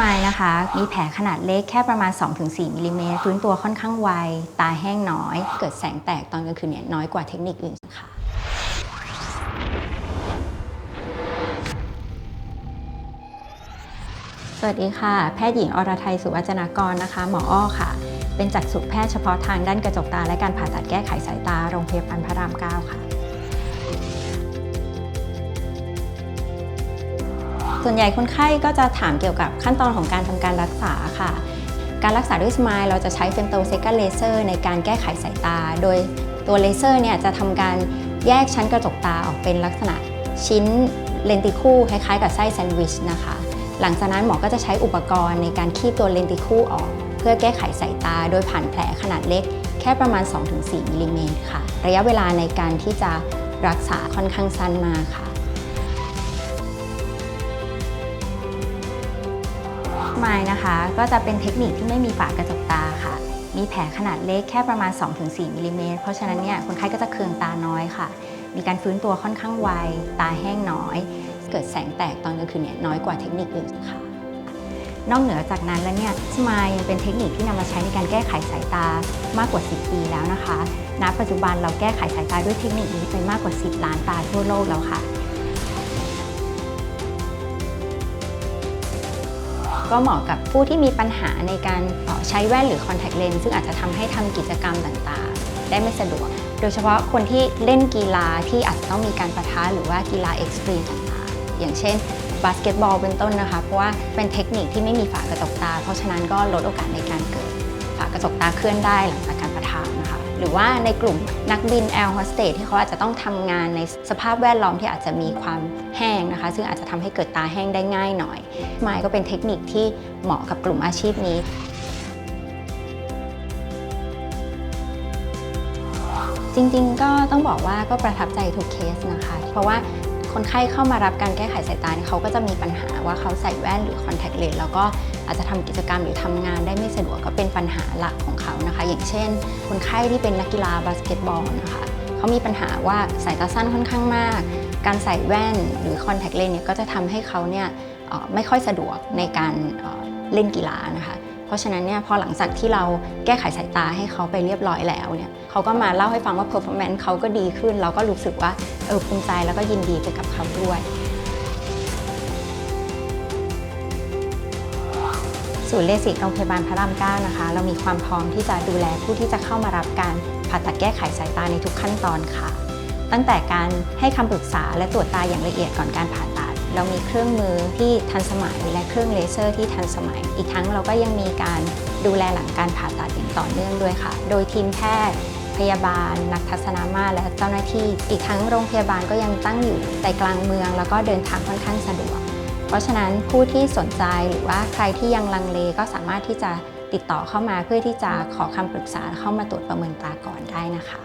มล์นะคะ มีแผลขนาดเล็กแค่ประมาณ 2-4มิลลิเมตรฟื้นตัวค่อนข้างไว ตาแห้งน้อย เกิดแสงแตกตอนกลางคืนเนี่ยน้อยกว่าเทคนิคอื่นค่ะสวัสดีค่ะ แพทย์หญิงอรไทยสุวัจนากรนะคะ หมออ้อค่ะ เป็นจักษุแพทย์เฉพาะทางด้านกระจกตาและการผ่าตัดแก้ไขสายตาโรงพยาบาลพระราม 9 ค่ะ ส่วนใหญ่คนไข้ก็จะถามเกี่ยวกับขั้นตอนของการทำการรักษาค่ะ การรักษาด้วยสมายเราจะใช้เฟมโตเซกาเลเซอร์ในการแก้ไขสายตา โดยตัวเลเซอร์เนี่ยจะทำการแยกชั้นกระจกตาออกเป็นลักษณะชิ้นเลนติคู่คล้ายๆ กับไส้แซนด์วิชนะคะ หลังจากนั้นหมอก็จะใช้อุปกรณ์ในการคีบตัวเลนติคู่ออก เพื่อแก้ไขสายตา โดยผ่านแผลขนาดเล็ก แค่ประมาณ 2-4มิลลิเมตรค่ะ ระยะเวลาในการที่จะรักษาค่อนข้างสั้นมากค่ะ ไมล์นะคะ ก็จะเป็นเทคนิคที่ไม่มีฝากระจกตาค่ะ มีแผลขนาดเล็กแค่ประมาณ 2-4มิลลิเมตรเพราะฉะนั้นเนี่ยคนไข้ก็จะเคืองตาน้อยค่ะ มีการฟื้นตัวค่อนข้างไว ตาแห้งน้อย เกิดแสงแตกตอนกลางคืนเนี่ยน้อยกว่าเทคนิคอื่นค่ะ นอกเหนือจากนั้นแล้วเนี่ยสมายยังเป็นเทคนิคที่นำมาใช้ในการแก้ไขสายตามากกว่า 10 ปีแล้วนะคะ ณ ปัจจุบันเราแก้ไขสายตาด้วยเทคนิคนี้ไปมากกว่า 10 ล้านตาทั่วโลกแล้วค่ะ ก็เหมาะกับผู้ที่มีปัญหาในการใช้แว่นหรือคอนแทคเลนส์ซึ่งอาจจะทำให้ทำกิจกรรมต่างๆ ได้ไม่สะดวก โดยเฉพาะคนที่เล่นกีฬาที่อาจจะต้องมีการประทะหรือว่ากีฬาเอ็กซ์ตรีมต่างๆ อย่างเช่นบาสเกตบอลเป็นต้นนะคะ เพราะว่าเป็นเทคนิคที่ไม่มีฝากระจกตา เพราะฉะนั้นก็ลดโอกาสในการเกิด ฝากระจกตาเคลื่อนได้หลังจากการประทะนะคะ หรือว่าในกลุ่มนักบินแอร์โฮสเตสที่เขาอาจจะต้องทำงานในสภาพแวดล้อมที่อาจจะมีความแห้งนะคะ ซึ่งอาจจะทำให้เกิดตาแห้งได้ง่ายหน่อยไมายก็เป็นเทคนิคที่เหมาะกับกลุ่มอาชีพนี้จริงๆ ก็ต้องบอกว่าก็ประทับใจทุกเคสนะคะ เพราะว่า คนไข้เข้ามารับการแก้ไขสายตาเนี่ยเขาก็จะมีปัญหาว่าเขาใส่แว่นหรือคอนแทคเลนส์แล้วก็อาจจะทำกิจกรรมหรือทำงานได้ไม่สะดวกก็เป็นปัญหาหลักของเขานะคะ อย่างเช่น คนไข้ที่เป็นนักกีฬาบาสเกตบอลนะคะเขามีปัญหาว่าสายตาสั้นค่อนข้างมาก การใส่แว่นหรือคอนแทคเลนส์เนี่ยก็จะทำให้เขาเนี่ยไม่ค่อยสะดวกในการเล่นกีฬานะคะ ราะฉะนั้นเนี่ยพอหลังจากที่เราแก้ไขสายตาให้เขาไปเรียบร้อยแล้วเนี่ยเขาก็มาเล่าให้ฟังว่า performance เขาก็ดีขึ้น เราก็รู้สึกว่าเออภูมิใจแล้วก็ยินดีไปกับเขาด้วย ศูนย์เลสิกโรงพยาบาลพระรามเก้านะคะ เรามีความพร้อมที่จะดูแลผู้ที่จะเข้ามารับการผ่าตัดแก้ไขสายตาในทุกขั้นตอนค่ะ ตั้งแต่การให้คำปรึกษาและตรวจตาอย่างละเอียดก่อนการผ่า เรามีเครื่องมือที่ทันสมัย และเครื่องเลเซอร์ที่ทันสมัย อีกทั้งเราก็ยังมีการดูแลหลังการผ่าตัดอย่างต่อเนื่องด้วยค่ะ โดยทีมแพทย์ พยาบาล นักทัศนามาและเจ้าหน้าที่ อีกทั้งโรงพยาบาลก็ยังตั้งอยู่ใจกลางเมือง แล้วก็เดินทางค่อนข้างสะดวก เพราะฉะนั้นผู้ที่สนใจหรือว่าใครที่ยังลังเลก็สามารถที่จะติดต่อเข้ามาเพื่อที่จะขอคำปรึกษาเข้ามาตรวจประเมินตาก่อนได้นะคะ